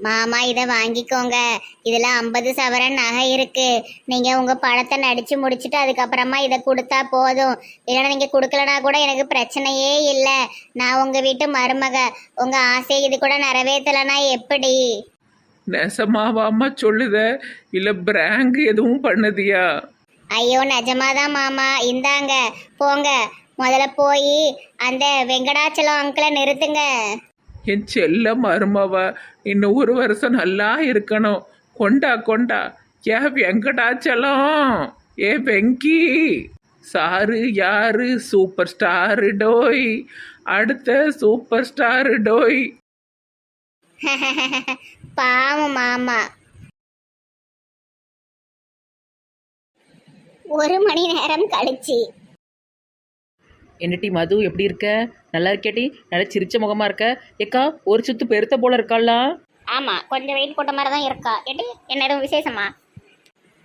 மாமா இதை வாங்கிக்கோங்க. இதுல ஐம்பது சவரன் நகை இருக்கு. நீங்க உங்க பழத்தை நடிச்சு முடிச்சுட்டு அதுக்கப்புறமா இதை கொடுத்தா போதும். இல்லைன்னா நீங்க கொடுக்கலனா கூட எனக்கு பிரச்சனையே இல்லை. நான் உங்க வீட்டு மருமக. உங்க ஆசையை இது கூட நிறைவேற்றலைன்னா எப்படி? நெசமாவாம்மா சொல்லுத? இல்லை பிராங்க் எதுவும் பண்ணுதியா? ஐயோ நிஜமாதான் மாமா. இந்தாங்க போங்க. முதல்ல போய் அந்த வெங்கடாச்சலம் அங்கிளை நிறுத்துங்க. என் செல்ல மருமவ இன்னும் ஒரு வருஷம் நல்லா இருக்கணும். கொண்டா கொண்டா. ஏ வெங்கடாச்சலம்? ஏ வெங்கி. சாரு யாரு? சூப்பர் ஸ்டாரு டோய். அடுத்த சூப்பர் ஸ்டாரு டோய். பாவம் மாமா. ஒரு மணி நேரம் கழிச்சு. என்னட்டி மது எப்படி இருக்க? நல்லா இருக்கேட்டி நல்லா சிரிச்ச முகமா இருக்க. ஏக்கா ஒரு சுத்து பெருத்த போல இருக்காளா? ஆமா கொஞ்சம் வெயிட் போட்ட மாதிரி தான் இருக்கா. ஏட்டி என்ன எதுவும் விசேஷமா?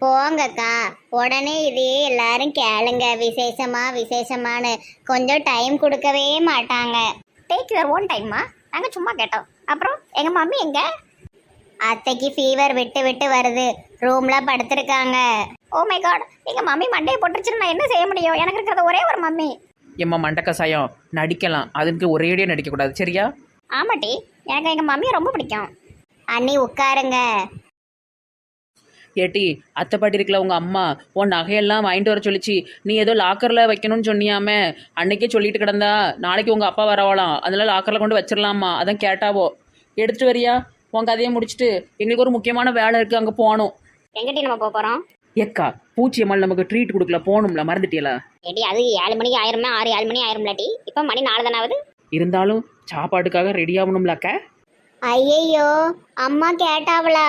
போங்கக்கா உடனே இதே எல்லாரும் கேளுங்க. விசேஷமா விசேஷமான்னு. கொஞ்சம் டைம் கொடுக்கவே மாட்டாங்க. டேக் யுவர் ஓன் டைம்மா நாங்கள் சும்மா கேட்டோம். அப்புறம் எங்கள் மம்மி எங்க? அத்தைக்கு ஃபீவர் விட்டு விட்டு வருது. ரூம்ல படுத்திருக்காங்க. ஓ மை காட் எங்கள் மம்மி மண்டையை போட்டுருச்சுன்னு நான் என்ன செய்ய முடியும்? எனக்கு இருக்கிறது ஒரே ஒரு மம்மி. எம்மா மண்ட கசாயம் நடிக்கலாம். அதுக்கு ஒரேடியாக நடிக்கக்கூடாது. சரியா? ஆமாட்டி. எனக்கு எங்க மம்மியை ரொம்ப பிடிக்கும். அண்ணி உட்காருங்க. ஏட்டி அத்தை பாட்டி இருக்கல உங்க அம்மா உன் நகையெல்லாம் வாங்கிட்டு வர சொல்லிச்சு. நீ ஏதோ லாக்கர்ல வைக்கணும்னு சொன்னியாமே. அன்னைக்கே சொல்லிட்டு கிடந்தா நாளைக்கு உங்க அப்பா வரவாளாம். அதனால லாக்கர்ல கொண்டு வச்சிடலாமா அதான் கேட்டாவோ. எடுத்துட்டு வரியா? உன் கதையை முடிச்சுட்டு எங்களுக்கு ஒரு முக்கியமான வேலை இருக்கு அங்க போகணும். எங்கிட்ட நம்ம போக போறோம்? ஏக்கா பூச்சி அம்மாள் நமக்கு ட்ரீட் கொடுக்கல போகணும்ல மறந்துட்டியல? ஏடி அது ஏழு மணிக்கு ஆயிரமே ஆறு ஏழு மணி ஆயிரம்லாட்டி இப்போ மணி நாலு தானே ஆகுது? இருந்தாலும் சாப்பாட்டுக்காக ரெடி ஆகணும்லக்க ஐயையோ அம்மா கேட்டாவளா?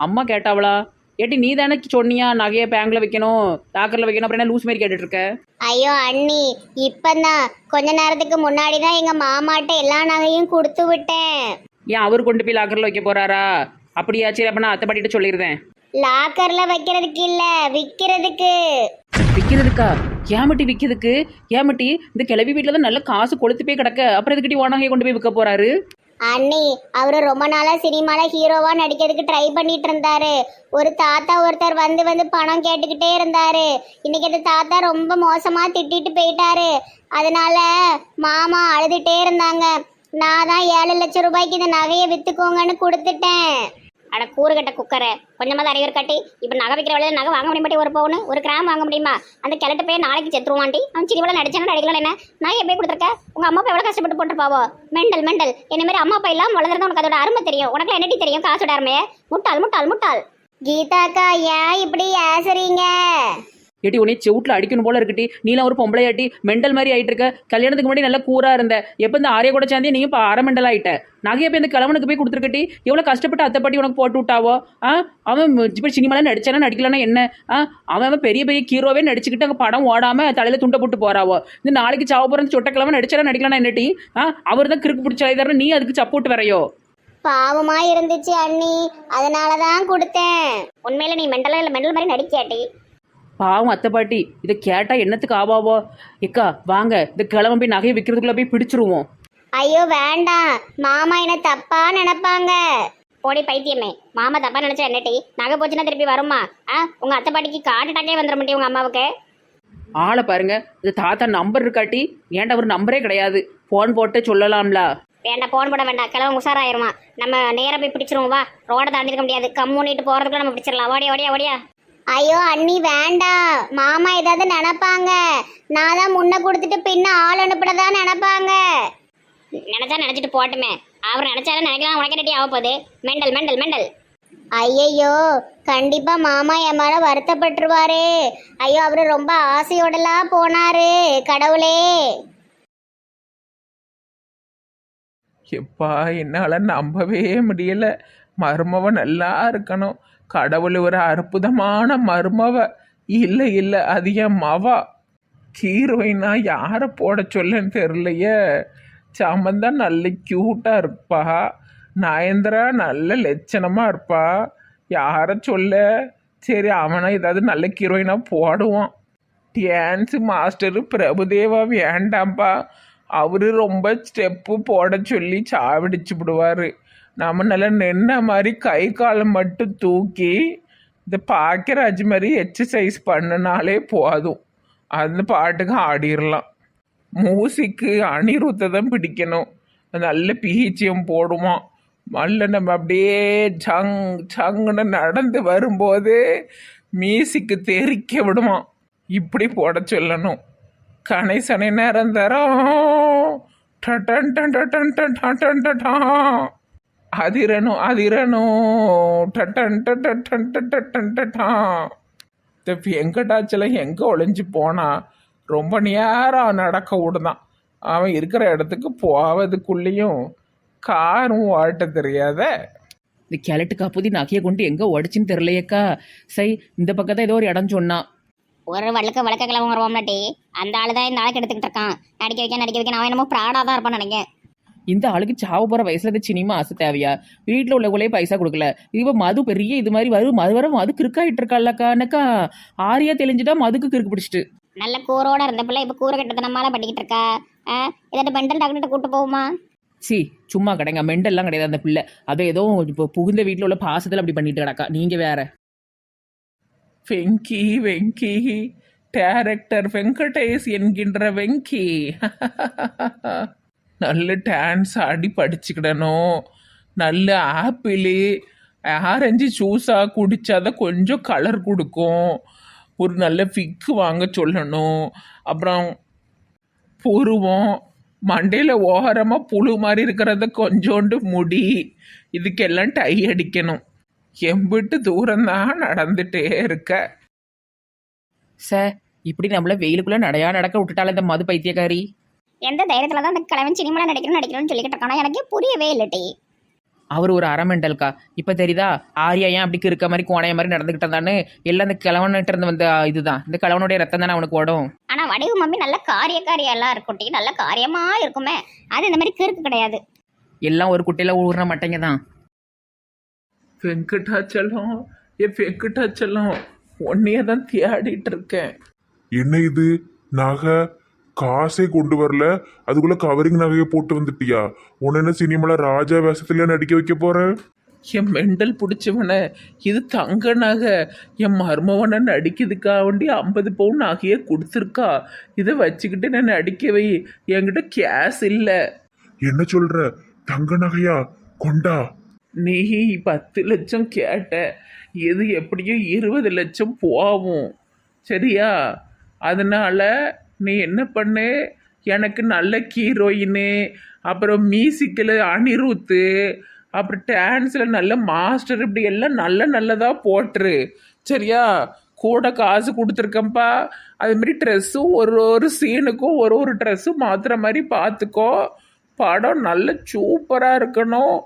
அம்மா கேட்டாவளா? ஏட்டி நீ தானே சொன்னியா நகையை பேங்க்ல வைக்கணும் லாக்கர்ல வைக்கணும் அப்புறம் என்ன லூஸ் மாதிரி கேட்டுட்டு இருக்க ஐயோ அண்ணி இப்பந்தான் கொஞ்ச நேரத்துக்கு முன்னாடி தான் எங்க மாமாட்ட எல்லா நகையும் கொடுத்து விட்டேன். ஏன் அவர் கொண்டு போய் லாக்கர்ல வைக்க போறாரா? அப்படியா சரி அப்ப நான் அத்தை பாட்டிட்டு சொல்லிடுறேன் லாக்கர்ல வைக்கிறதுக்கு இல்ல விக்கிறதுக்கு. விற்கிறதுக்கா ஏமட்டி விற்கிறதுக்கு ஏமட்டி இந்த கிளவி வீட்டில் தான் நல்ல காசு கொளுத்து போய் கிடக்க. அப்புறம் இதுக்கிட்டி ஓனகையை கொண்டு போய் விற்க போறாரு? அண்ணி அவரு ரொம்ப நாளா சினிமால ஹீரோவா நடிக்கிறதுக்கு ட்ரை பண்ணிட்டு இருந்தாரு. ஒரு தாத்தா ஒருத்தர் வந்து வந்து பணம் கேட்டுக்கிட்டே இருந்தாரு. இன்னைக்கு அந்த தாத்தா ரொம்ப மோசமா திட்டிட்டு போயிட்டாரு. அதனால மாமா அழுதுட்டே இருந்தாங்க. நான் தான் ஏழு லட்சம் ரூபாய்க்கு இந்த நகையை வித்துக்கோங்கன்னு கொடுத்துட்டேன். அட கூறுகட்ட குக்கரை. கொஞ்சமாக அறிவு கட்டி. இப்போ நகை வைக்கிற வேலையில் நகை வாங்க முடிய ஒரு பவுன்? ஒரு கிராம் வாங்க முடியுமா? அந்த கிழட்டு போய் நாளைக்கு செத்துருவான்டி. அவன் சிரிவள நடிச்சானு நடிக்கலாம் என்ன? நான் எப்படி கொடுத்துருக்க? உங்க அம்மா அப்பா எவ்வளோ கஷ்டப்பட்டு போட்டுருப்பாவோ? Mental mental. என்ன மாதிரி அம்மா அப்பா எல்லாம் வளர்ந்துருந்தா உனக்கு அதோட அருமை தெரியும். உனக்கு என்னடி தெரியும்? காசோட அருமையை? முட்டாள் முட்டாள் முட்டாள். கீதாக்கா ஏன் இப்படி ஏசுறீங்க? ஏட்டி உன்னை செவுட்டில் அடிக்கணும் போல இருக்கட்டி. நீலாம் ஒரு பொம்பளையாட்டி. மெண்டல் மாதிரி ஆயிட்டு இருக்க கல்யாணத்துக்கு முன்னாடி நல்லா கூறாக இருந்த. எப்போ இந்த ஆரிய கூட சேர்ந்தே நீங்கள் இப்போ அரை மெண்டல் ஆகிட்ட நகையை போய் இந்த கிழவனுக்கு போய் கொடுத்துருக்கட்டி. எவ்வளோ கஷ்டப்பட்டு அத்தை பாட்டி உனக்கு போட்டு விட்டாவோ? ஆ? அவன் இப்போ சினிமாலாம் நடிச்சானா நடிக்கலன்னா என்ன? ஆ? அவன் அவன் பெரிய பெரிய ஹீரோவே நடிச்சுக்கிட்டு அங்கே படம் ஓடாம தலையில் துண்டை போட்டு போறாவோ? இந்த நாளைக்கு சாவ போகிற சொட்டக்கிழமை நடிச்சானா நடிக்கலன்னா என்னட்டி? ஆ? அவர் தான் கிறுக்கு பிடிச்ச நீ அதுக்கு சப்போர்ட் வரையோ? பாவமா இருந்துச்சு அண்ணி. அதனால தான் கொடுத்தேன். உண்மையில நீ மெண்டலா இல்ல மெண்டல் மாதிரி நடிக்காட்டி பாவம் அத்தை பாட்டி இதை கேட்டால் என்னத்துக்கு ஆவாவோ? எக்கா வாங்க இந்த கிழமை போய் நகையை விற்கிறதுக்குள்ள போய் பிடிச்சிருவோம். ஐயோ வேண்டாம். மாமா என்ன தப்பா நினைப்பாங்க? போடி பைத்தியமே மாமா தப்பா நினைச்சா என்னட்டி நகை போச்சுன்னா திருப்பி வருமா? ஆ உங்க அத்தை பாட்டிக்கு காட்டு அட்டாக்கே வந்துட முடியும் உங்க அம்மாவுக்கு? ஆளை பாருங்க இந்த தாத்தா நம்பர் இருக்காட்டி ஏன்டா ஒரு நம்பரே கிடையாது. ஃபோன் போட்டு சொல்லலாம்ல. வேண்டாம் போன் போட வேண்டாம். கிழவன் உஷாராயிருமா. நம்ம நேரா போய் பிடிச்சிருவோம் வா. ரோட தாண்டிருக்க முடியாது. கம்முனிட்டு போறதுக்குள்ள நம்ம பிடிச்சிடலாம். ஓடியா ஓடியா ஓடியா. ஐயோ அண்ணி வேண்டாம் மாமா ஏதாவது நினைப்பாங்க. நான் தான் முன்ன கொடுத்துட்டு பின்ன ஆள் அனுப்பிடதா நினைப்பாங்க. நினைச்சா நினைச்சிட்டு போட்டுமே. அவர் நினைச்சாலும் நினைக்கலாம் உனக்கு ரெடி ஆக போகுது. Mental mental mental. ஐயையோ கண்டிப்பா மாமா என் மேல வருத்தப்பட்டுருவாரு. ஐயோ அவரு ரொம்ப ஆசையோடலாம் போனாரு கடவுளே. எப்பா என்னால் நம்பவே முடியல. மருமவ நல்லா இருக்கணும். கடவுள் ஒரு அற்புதமான மருமவ. இல்லை இல்லை அது என் மவா. ஹீரோயினா யாரை போட சொல்லன்னு தெரிலையே சமந்தா நல்ல க்யூட்டாக இருப்பா. நயந்திரா நல்ல லட்சணமாக இருப்பா. யாரை சொல்ல? சரி அவனை ஏதாவது நல்ல ஹீரோயினாக போடுவான். டான்ஸு மாஸ்டரு பிரபுதேவா வேண்டாம்ப்பா அவரு ரொம்ப ஸ்டெப்பு போட சொல்லி சாவிடிச்சு விடுவார். நம்ம நல்லா நின்ன மாதிரி கை காலை மட்டும் தூக்கி இந்த பாக்கியராஜ் மாதிரி எக்ஸசைஸ் பண்ணினாலே போதும். அந்த பாட்டுக்கு ஆடிடலாம் மூசிக்கு அனிருத்தை தான் பிடிக்கணும். நல்ல பிஹிச்சியம் போடுவோம் மல்ல நம்ம அப்படியே சங் சங்குன்னு நடந்து வரும்போது மியூசிக்கு தெறிக்க விடுவான் இப்படி போட சொல்லணும். கணேசனை நேரம் தரோம். டன் டன் டன் டன் டன் டன் டன் அதிரணும் அதிரணும் டடன் டடன் டன் டடன் டடன். இந்த வெங்கடாச்சலம் எங்கே ஒளிஞ்சு போனா ரொம்ப நேரம் நடக்க விடுதான் அவன் இருக்கிற இடத்துக்கு போவதுக்குள்ளேயும் காரும் ஓட்ட தெரியாத. இந்த கிழட்டு காப்புதி நகையை கொண்டு எங்கே உடச்சின்னு தெரிலையேக்கா சை இந்த பக்கத்தான் ஏதோ ஒரு இடம் சொன்னான் ஒரு வழுக்க வழக்க கிளம்ப வருவோம்லாட்டி அந்த ஆளு தான் இந்த ஆளுக்கு எடுத்துக்கிட்டு இருக்கான். நடிக்க வைக்க நடிக்க வைக்க அவன் என்னமோ ப்ராடாக தான் இருப்பான்னு நினைக்கிறேன். இந்த ஆளுக்கு சாவு போகிற வயசுல இந்த சினிமா ஆசை தேவையா? வீட்டில் உள்ளவங்களே பைசா கொடுக்கல. இப்போ மது பெரிய இது மாதிரி வரும் மது வர மது கிறுக்காயிட்டு இருக்கால்லக்கானக்கா ஆரியா தெளிஞ்சுட்டா மதுக்கு கிறுக்கு பிடிச்சிட்டு. நல்ல கூரோட இருந்த பிள்ளை இப்போ கூரை கட்டத்தனமால பண்ணிக்கிட்டு இருக்கா? ஆ இதை மென்டல் டாக்டர்கிட்ட கூட்டு போகுமா சி சும்மா கிடைங்க. மெண்டல்லாம் கிடையாது அந்த பிள்ளை. அதை ஏதோ இப்போ புகுந்த வீட்டில் உள்ள பாசத்தில் அப்படி பண்ணிட்டு கிடக்கா. நீங்கள் வேற. வெங்கி வெங்கி. டேரக்டர் வெங்கடேஷ் என்கின்ற வெங்கி. நல்ல டான்ஸ் ஆடி படிச்சுக்கிடணும். நல்ல ஆப்பிள் ஆரஞ்சு ஜூஸாக குடித்தாதான் கொஞ்சம் கலர் கொடுக்கும். ஒரு நல்ல ஃபிக்கு வாங்க சொல்லணும். அப்புறம் புருவம் மண்டையில் ஓரமாக புழு மாதிரி இருக்கிறத கொஞ்சோண்டு முடி. இதுக்கெல்லாம் டை அடிக்கணும். எம்பிட்டு தூரம்தான் நடந்துகிட்டே இருக்க. சார் இப்படி நம்மள வெயிலுக்குள்ளே நடையா நடக்க விட்டுட்டால இந்த மது பைத்தியக்காரி. எந்த தைரியத்துல தான் அந்த கிழவன் சினிமாவில் நடிக்கணும் நடிக்கணும்னு சொல்லிக்கிட்டு இருக்கானா எனக்கே புரியவே இல்லட்டி அவர் ஒரு அரமெண்டல்க்கா இப்போ தெரியுதா? ஆரியா ஏன் அப்படி இருக்க மாதிரி கோணைய மாதிரி நடந்துக்கிட்டு இருந்தான்னு? எல்லாம் இந்த கிழவன்கிட்ட இருந்து வந்த இதுதான். இந்த கிழவனுடைய ரத்தம் தானே அவனுக்கு ஓடும். ஆனா வடிவு மம்மி நல்ல காரியக்காரியா எல்லாம் நல்ல காரியமா இருக்குமே. அது இந்த மாதிரி கிறுக்கு கிடையாது. எல்லாம் ஒரு குட்டையில ஊறுற மாட்டேங்க தான். வெங்கடாச்சலம் ஏ வெங்கடாச்சலம் உன்னையே தான் தேடிட்டு இருக்கேன். என்ன இது? நகை? காசே கொண்டு வரல. அதுக்குள்ள கவரிங் நகையை போட்டு வந்துட்டியா? உன்ன என்ன சினிமால ராஜா வேஷத்துல நடிக்க வைக்க போற? என் மெண்டல் பிடிச்சவன இது தங்க நகை. என் மருமவனை நடிக்கிறதுக்காக வேண்டி ஐம்பது பவுன் நகையை கொடுத்துருக்கா? இதை வச்சுக்கிட்டு நான் நடிக்க வை. என்கிட்ட கேஸ் இல்லை. என்ன சொல்ற? தங்க நகையா? கொண்டா? நீ பத்து லட்சம் கேட்ட. இது எப்படியும் இருபது லட்சம் போகும். சரியா? அதனால நீ என்ன பண்ணு? எனக்கு நல்ல ஹீரோயினு அப்புறம் மியூசிக்கில் அனிருத்து அப்புறம் டான்ஸில் நல்ல மாஸ்டர் இப்படி எல்லாம் நல்ல நல்லதாக போட்டுரு. சரியா? கூட காசு கொடுத்துருக்கேன்ப்பா. அதுமாரி ட்ரெஸ்ஸும் ஒரு ஒரு சீனுக்கும் ஒரு ஒரு ட்ரெஸ்ஸும் மாற்றுற மாதிரி பார்த்துக்கோ படம் நல்ல சூப்பராக இருக்கணும்.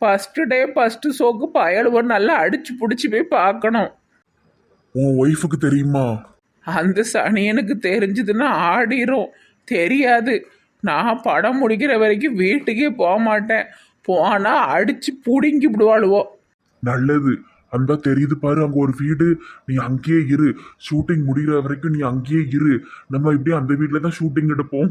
ஃபஸ்ட்டு டே ஃபஸ்ட்டு ஷோக்கு பயலுவன் நல்லா அடிச்சு பிடிச்சி போய் பார்க்கணும். உன் ஒய்ஃபுக்கு தெரியுமா? அந்த சனியனுக்கு தெரிஞ்சதுன்னா ஆடிரும். தெரியாது. நான் படம் முடிக்கிற வரைக்கும் வீட்டுக்கே போக மாட்டேன். போனால் அடிச்சு பிடுங்கி விடுவாளுவோ. நல்லது. அந்த தெரியுது பாரு அங்க ஒரு வீடு. நீ அங்கேயே இரு. ஷூட்டிங் முடிகிற வரைக்கும் நீ அங்கேயே இரு. நம்ம இப்படியே அந்த வீட்ல தான் ஷூட்டிங் எடுப்போம்.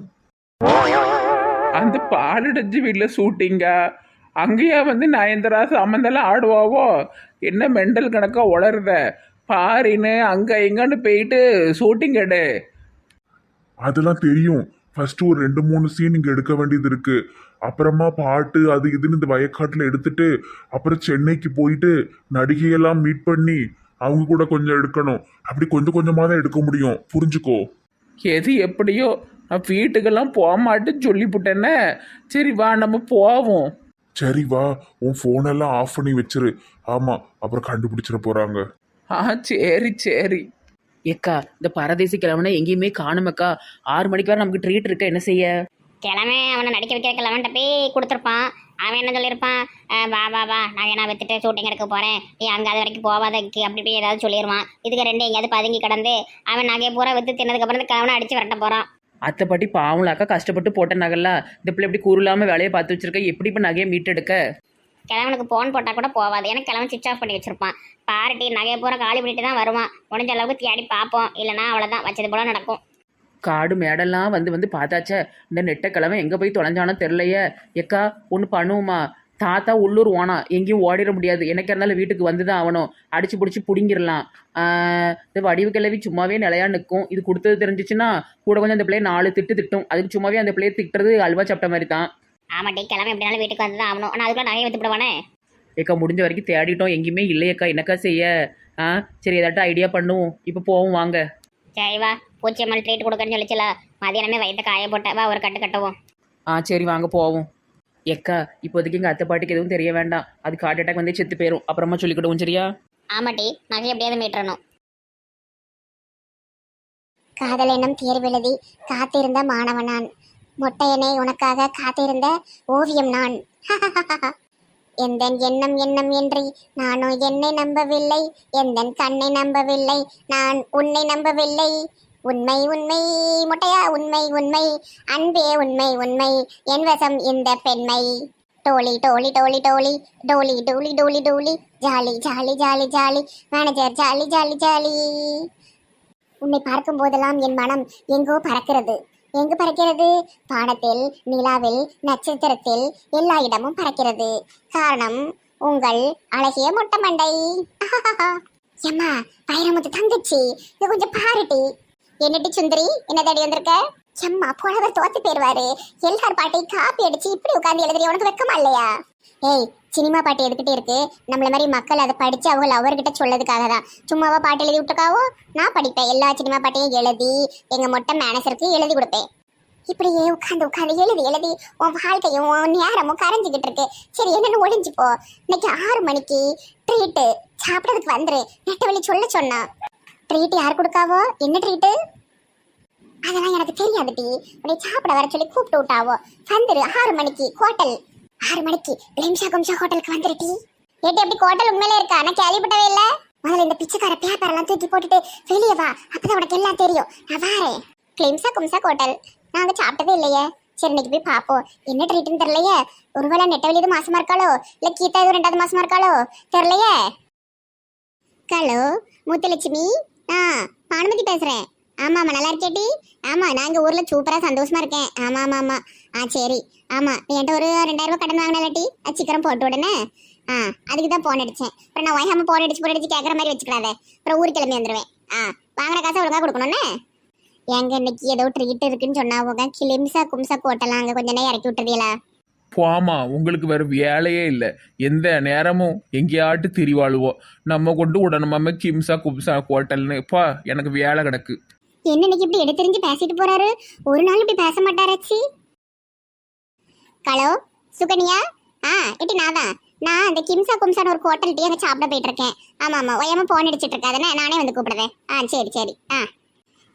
அந்த பாலடைஞ்சு வீட்டில் ஷூட்டிங்கா அங்கேயா வந்து நயன்தரா சம்மந்தெல்லாம் ஆடுவாவோ? என்ன மெண்டல் கணக்காக உளருத பாரின்னு அங்கே இங்கன்னு போயிட்டு ஷூட்டிங் எடு. அதெல்லாம் தெரியும். ஃபர்ஸ்ட் ஒரு ரெண்டு மூணு சீன் இங்க எடுக்க வேண்டியது இருக்கு. அப்புறமா பாட்டு அது இதுன்னு இந்த வயக்காட்டுல எடுத்துட்டு அப்புறம் சென்னைக்கு போயிட்டு நடிகையெல்லாம் மீட் பண்ணி அவங்க கூட கொஞ்சம் எடுக்கணும். அப்படி கொஞ்சம் கொஞ்சமா தான் எடுக்க முடியும். புரிஞ்சுக்கோ. எது எப்படியோ நான் வீட்டுக்கெல்லாம் போக மாட்டேன்னு சொல்லிவிட்டேனே. சரி வா நம்ம போவோம். சரி வா. உன் ஃபோன் எல்லாம் ஆஃப் பண்ணி வச்சிரு. ஆமா அப்புறம் கண்டுபிடிச்சிட போறாங்க. ஆ சரி சரி. ஏக்கா இந்த பரதேசி கிழவனை எங்கேயுமே காணுமக்கா ஆறு மணிக்கு வரை நமக்கு ட்ரீட் இருக்க என்ன செய்ய? கிழமை அவனை நடிக்க வைக்கிற கிழவன்ட்ட போய் கொடுத்துருப்பான். அவன் என்ன சொல்லியிருப்பான்? அஹ் வா வா வா. நான் நான் வித்துட்டு ஷூட்டிங் எடுக்க போகிறேன் நீ அங்கே அது வரைக்கும் போவாத இக்கு அப்படி இப்படி ஏதாவது சொல்லிடுவான் இதுக்கு ரெண்டு எங்கேயாவது பதுங்கி கிடந்து அவன் நகையை பூரா வித்து தின்னதுக்கப்புறம் இந்த கிழவனை அடிச்சு விரட்ட போகிறான் அத்தை பாட்டி பாவம்லாக்கா கஷ்டப்பட்டு போட்ட நகல்ல இந்த பிள்ளை எப்படி கூறுலாம வேலையை பார்த்து வச்சிருக்க. எப்படி இப்போ நகையை மீட்டெடுக்க? கிழவனுக்கு ஃபோன் போட்டால் கூட போவாது. ஏன்னா கிழவன் சுவிச் ஆஃப் பண்ணி வச்சிருப்பான். பாரட்டி நகையை பூரா காலி பண்ணிட்டு தான் வருவான். முடிஞ்ச அளவுக்கு தேடி பார்ப்போம். இல்லைனா அவ்வளோதான் வச்சது போல நடக்கும். காடு மேடெல்லாம் வந்து வந்து பார்த்தாச்சே. இந்த நெட்டக்கிழமை எங்கே போய் தொலைஞ்சானோ தெரிலையே எக்கா ஒன்று பண்ணுவோமா? தாத்தா உள்ளூர் ஓனா. எங்கேயும் ஓடிட முடியாது. எனக்கு இருந்தாலும் வீட்டுக்கு வந்து தான் ஆகணும். அடிச்சு பிடிச்சி பிடிங்கிடலாம். இந்த வடிவு கிளவி சும்மாவே நிலையா நிற்கும் இது கொடுத்தது தெரிஞ்சிச்சுன்னா கூட கொஞ்சம் அந்த பிள்ளைய நாலு திட்டு திட்டும். அதுக்கு சும்மாவே அந்த பிள்ளைய திட்டுறது அல்வா சாப்பிட்ட மாதிரி தான். ஆமாட்டி கிளம்ப எப்படினாலும் வீட்டுக்கு வந்து தான் ஆகணும். ஆனால் அதுக்குள்ள நகையை வித்து விடுவானே ஏக்கா முடிஞ்ச வரைக்கும் தேடிட்டோம். எங்கேயுமே இல்லையேக்கா. என்னக்கா செய்ய? ஆ? சரி ஏதாட்டும் ஐடியா பண்ணுவோம். இப்போ போவோம் வாங்க. சரி வா. பூச்சியம்மல் ட்ரீட் கொடுக்கறேன்னு சொல்லிச்சுல. மதியானமே வயிற்று காய போட்ட வா ஒரு கட்டு கட்டுவோம். ஆ சரி வாங்க போவோம். எக்கா இப்போதைக்கு எங்கள் அத்தை பாட்டிக்கு எதுவும் தெரிய வேண்டாம். அதுக்கு ஹார்ட் அட்டாக் வந்து செத்து போயிடும் அப்புறமா சொல்லிக்கிடுவோம் சரியா? ஆமாட்டி நகை எப்படியாவது மீட்டணும் காதல் எண்ணம் தேர்வெழுதி காத்திருந்த மாணவன் நான் மொட்டையனே உனக்காக காத்திருந்த ஓவியம் நான். எந்த எண்ணம் எண்ணம் என்றி நானோ என்னை நம்பவில்லை எந்த கண்ணை நம்பவில்லை நான் உன்னை நம்பவில்லை. உண்மை உண்மை முட்டையா உண்மை உண்மை அன்பே உண்மை உண்மை என் வசம் இந்த பெண்மை. டோலி டோலி டோலி டோலி டோலி டூலி டோலி duly jolly jolly jolly jolly manager jolly jolly jolly. உன்னை பார்க்கும் போதெல்லாம் என் மனம் எங்கோ பறக்கிறது. எங்கு பறக்கிறது? வானத்தில் நிலாவில் நட்சத்திரத்தில் எல்லா இடமும் பறக்கிறது. காரணம் உங்கள் அழகிய மொட்டை மண்டை. எம்மா வைரமுத்து தங்கச்சி இது கொஞ்சம் பாருட்டி என்னட்டி சுந்தரி என்ன தேடி வந்திருக்க? எம்மா போனவர் தோத்து போயிருவாரு எல்லார் பாட்டையும் காப்பி அடிச்சு இப்படி உட்காந்து எழுதுறீ உனக்கு வெக்கமா இல்லையா? ஏய் சினிமா பாட்டு எதுக்கிட்டே இருக்கு? நம்மள மாதிரி மக்கள் அதை படிச்சு அவங்க அவர்கிட்ட சொல்லதுக்காக தான். சும்மாவா பாட்டு எழுதி விட்டுருக்காவோ? நான் படிப்பேன். எல்லா சினிமா பாட்டையும் எழுதி எங்க மொட்டை மேனேஜருக்கு எழுதி கொடுப்பேன். இப்படியே உட்காந்து உட்காந்து எழுதி எழுதி உன் வாழ்க்கையும் உன் நேரமும் கரைஞ்சிக்கிட்டு இருக்கு. சரி என்னன்னு ஒழிஞ்சு போ. இன்னைக்கு ஆறு மணிக்கு ட்ரீட்டு சாப்பிடறதுக்கு வந்துரு. நெட்டவழி சொல்ல சொன்னா ட்ரீட் யார் கொடுக்காவோ? என்ன ட்ரீட்டு அதெல்லாம் எனக்கு தெரியாது டி உன்னை சாப்பிட வர சொல்லி கூப்பிட்டு விட்டாவோ? வந்துரு ஆறு மணிக்கு ஹோட்டல் ஆறு மணிக்கு பிளம்ஷா கும்ஷா ஹோட்டலுக்கு வந்துரு டி ஏட்டி அப்படி ஹோட்டல் உண்மையிலே இருக்கா? நான் கேள்விப்பட்டவே இல்ல. முதல்ல இந்த பிச்சைக்கார பேப்பர் எல்லாம் தூக்கி போட்டுட்டு வெளியே வா. அப்பதான் உனக்கு எல்லாம் தெரியும். நான் வாரேன். கிளிம்சா கும்சா ஹோட்டல் நாங்க சாப்பிட்டதே இல்லையே. சரி இன்னைக்கு போய் பாப்போம். என்ன ட்ரீட்னு தெரியலையே. ஒருவேளை நெட்டவெளி எதுவும் மாசமா இருக்காளோ? இல்ல கீதா எதுவும் ரெண்டாவது மாசமா இருக்காளோ? தெரியலையே. ஹலோ முத்துலட்சுமி? ஆ பானுமதி பேசுறேன். ஆமா ஆமா. நல்லா இருக்கேட்டி ஆமா நான் இங்க ஊர்ல சூப்பரா சந்தோஷமா இருக்கேன். ஆமா ஆமா ஆமா. ஆ சரி. ஆமா. நீ என்கிட்ட ஒரு ரெண்டாயிரம் ரூபாய் கடன் வாங்கினாட்டி அது சீக்கிரம் போட்டு உடனே ஆ அதுக்கு தான் போன் அடிச்சேன். அப்புறம் நான் ஒய்யாம போன் அடிச்சு போன் அடிச்சு கேட்குற மாதிரி வச்சுக்கிறாத அப்புறம் ஊருக்கு கிளம்பி வந்துருவேன். ஆ வாங்கின காசை ஒழுங்காக கொடுக்கணும்னே? எங்க இன்னைக்கு ஏதோ ட்ரீட் இருக்குன்னு சொன்னாவுங்க கிளிம்சா கும்சா கோட்டெல்லாம் அங்க கொஞ்ச நேரம் இறக்கி விட்டுறீங்களா போமா உங்களுக்கு வேறு வேலையே இல்லை. எந்த நேரமும் எங்கேயாட்டு திரிவாளுவோம் நம்ம கொண்டு விடணுமாமே கிம்சா கும்சா ஹோட்டல்னு. இப்போ எனக்கு வேலை கிடக்கு. என்ன இன்னைக்கு இப்படி எடுத்தெறிஞ்சு பேசிட்டு போறாரு? ஒரு நாள் இப்படி பேச மாட்டாராச்சி ஹலோ சுகன்யா? ஆ இட்டி நான் தான். நான் அந்த கிம்சா கும்சான்னு ஒரு ஹோட்டல் டீ அங்கே சாப்பிட போயிட்டு இருக்கேன் ஆமா ஆமா ஒய்யாம போன் அடிச்சிட்டு இருக்காதுன்னு நானே வந்து கூப்பிடுறேன். ஆ சரி சரி. ஆ.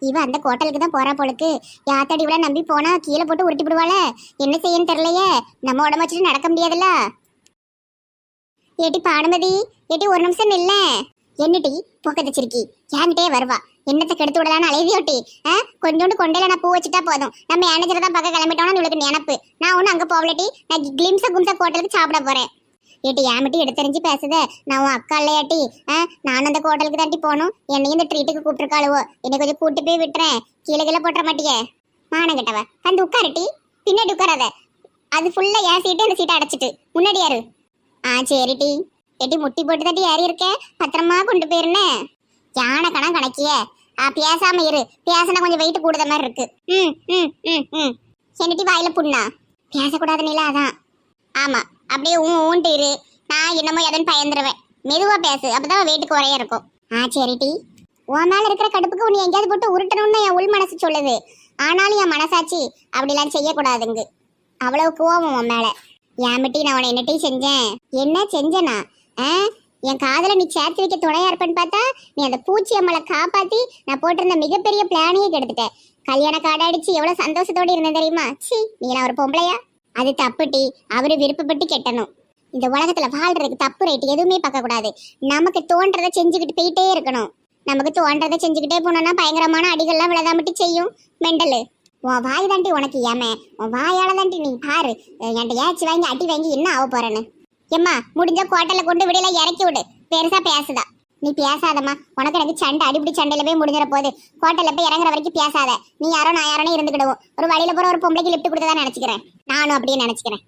இவ அந்த ஹோட்டலுக்கு தான் போறா போலுக்கு. யாத்தாடி இவ்வளோ நம்பி போனா கீழே போட்டு உருட்டி விடுவாள என்ன செய்யன்னு தெரியலையே. நம்ம உடம்பு வச்சுட்டு நடக்க முடியாதுல்ல? ஏட்டி பானுமதி ஏட்டி ஒரு நிமிஷம் இல்லை என்னட்டி போக்கத்தை சிரிக்கி என்கிட்டயே வருவா. என்னத்தை கெடுத்து விடலான்னு அலைவியோட்டி? ஆ? கொஞ்சோண்டு கொண்டையில நான் பூ வச்சுட்டா போதும். நம்ம மேனேஜரை தான் பார்க்க கிளம்பிட்டோம்னு உங்களுக்கு நினப்பு. நான் ஒன்றும் அங்கே போகலட்டி நான் கிளிம்ஸா கும்சா ஹோட்டலுக்கு சாப்பிட போறேன். ஏட்டி ஏமிட்டி எடுத்தறிஞ்சு பேசுத? நான் உன் அக்கா இல்லையாட்டி? ஆ? நானும் அந்த ஹோட்டலுக்கு தாண்டி போகணும். என்னையும் இந்த ட்ரீட்டுக்கு கூப்பிட்டுருக்காளுவோ. என்னை கொஞ்சம் கூட்டி போய் விட்டுறேன். கீழே கீழே போட்டுற மாட்டியே. மானம் கிட்டவ. வந்து உட்காரட்டி. பின்னாடி உட்காராத. அது ஃபுல்லா என் சீட்டு அந்த சீட்டை அடைச்சிட்டு. முன்னாடி யாரு? ஆ சரிட்டி எட்டி முட்டி போட்டு தட்டி ஏறி இருக்கேன் பத்திரமா கொண்டு போயிருந்தேன் யானை கணம் கணக்கிய ஆ பேசாம இரு. பேசினா கொஞ்சம் வெயிட் கூடுத மாதிரி இருக்கு. ம் ம் ம் ம். என்னட்டி வாயில புண்ணா? பேசக்கூடாது நிலா அதான். ஆமா அப்படியே ஊ ஊன்ட்டு இரு. நான் என்னமோ எதன்னு பயந்துருவேன். மெதுவா பேசு. அப்பதான் வெயிட்டு குறைய இருக்கும். ஆ சரிட்டி உன் மேல இருக்கிற கடுப்புக்கு உன்னை எங்கேயாவது போட்டு உருட்டணும்னு என் உள் மனசு சொல்லுது. ஆனாலும் என் மனசாட்சி அப்படிலாம் செய்யக்கூடாதுங்க. அவ்வளவு கோவம் உன் மேல. ஏமிட்டி நான் உன என்னட்டி செஞ்சேன்? என்ன செஞ்சனா? என் காதல நீ சேர்த்து வைக்க துணையா இருப்பேன்னு பார்த்தா நீ அந்த பூச்சி அம்மளை காப்பாத்தி நான் போட்டிருந்த மிகப்பெரிய பிளானையே கெடுத்துட்ட. கல்யாண காடை அடிச்சு எவ்வளவு சந்தோஷத்தோட இருந்தேன் தெரியுமா? சி நீலாம் ஒரு பொம்பளையா? அது தப்புட்டி அவரு விருப்பப்பட்டு கெட்டணும். இந்த உலகத்துல வாழ்றதுக்கு தப்பு ரைட்டு எதுவுமே பார்க்க கூடாது. நமக்கு தோன்றதை செஞ்சுக்கிட்டு போயிட்டே இருக்கணும். நமக்கு தோன்றதை செஞ்சுக்கிட்டே போனோம்னா பயங்கரமான அடிகள்லாம் விழதான் மட்டும் செய்யும். மெண்டலு. உன் வாய் தாண்டி உனக்கு ஏமே உன் வாயால தாண்டி நீ பாரு. என்கிட்ட ஏச்சு வாங்கி அடி வாங்கி என்ன ஆக போறேன்னு? எம்மா முடிஞ்ச கோட்டையில கொண்டு விடையில இறக்கி விடு. பெருசா பேசுதா. நீ பேசாதம்மா. உனக்கு எனக்கு சண்டை அடிப்படி சண்டையில போய் முடிஞ்சிட போகுது கோட்டையில போய் இறங்குற வரைக்கும் பேசாத. நீ யாரோ நான் யாரோனே இருந்துக்கிடுவோம் ஒரு வழியில போற ஒரு பொம்பளைக்கு லிஃப்ட் கொடுத்ததா நினைச்சுக்கிறேன். நானும் அப்படியே நினைச்சுக்கிறேன்.